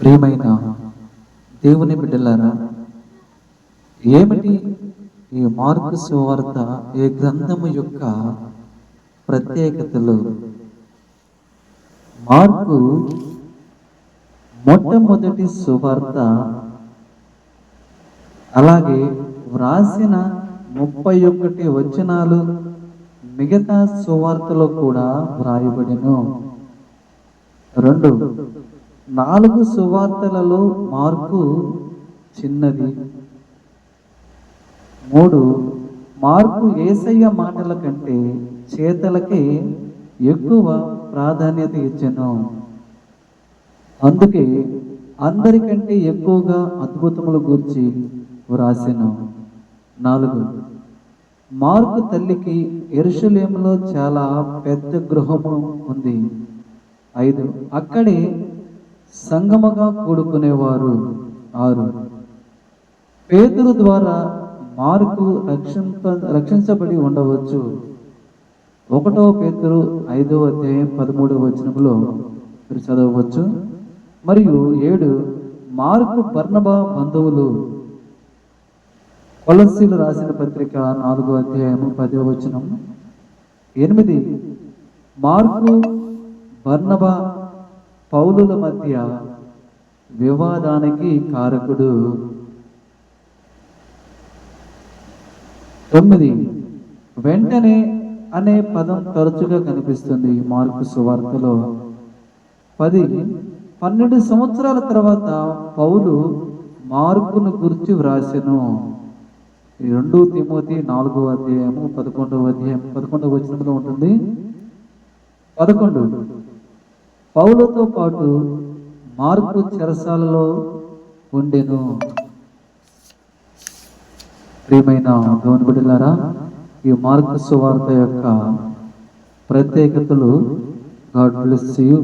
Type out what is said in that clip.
ప్రియమైన దేవుని బిడ్డలారా ఏమిటి ఈ మార్పు సువార్త ఈ గ్రంథము యొక్క ప్రత్యేకతలు? మార్పు మొట్టమొదటి సువార్త అలాగే వ్రాసిన ముప్పై ఒకటి వచనాలు మిగతా సువార్తలో కూడా వ్రాయబడిను. రెండు నాలుగు సువార్తలలో మార్పు చిన్నది. మూడు మార్పు ఏసయ్య మాటల కంటే చేతలకే ఎక్కువ ప్రాధాన్యత ఇచ్చాను. అందుకే అందరికంటే ఎక్కువగా అద్భుతములు గురించి వ్రాసెను. నాలుగు మార్కు తల్లికి ఎరుషలేములో చాలా పెద్ద గృహము ఉంది. ఐదు అక్కడే సంగమగా కూడుకునేవారు ఆరు. పేతురు ద్వారా మార్కు రక్షింప రక్షించబడి ఉండవచ్చు. ఒకటో పేతురు ఐదో అధ్యాయం పదమూడవ వచనంలో మీరు చదవవచ్చు. మరియు ఏడు మార్కు పర్ణభ బంధువులు. కొలసీలు రాసిన పత్రిక నాలుగో అధ్యాయము పదవ వచనం. ఎనిమిది మార్కు బర్ణభ పౌలుల మధ్య వివాదానికి కారకుడు. తొమ్మిది. వెంటనే అనే పదం తరచుగా కనిపిస్తుంది మార్కు సువార్తలో. పది. పన్నెండు సంవత్సరాల తర్వాత పౌలు మార్కును గురించి వ్రాసెను. రెండు తిమోతి నాలుగో అధ్యాయము పదకొండవ అధ్యాయం పదకొండవ వచనంలో ఉంటుంది. పదకొండు. పౌలతో పాటు మార్పు చెరసాలలో ఉండెను. ప్రియమైన దేవుని బిడ్డలారా ఈ మార్పు సువార్త యొక్క ప్రత్యేకతలు గాడ్ బ్లెస్ యూ.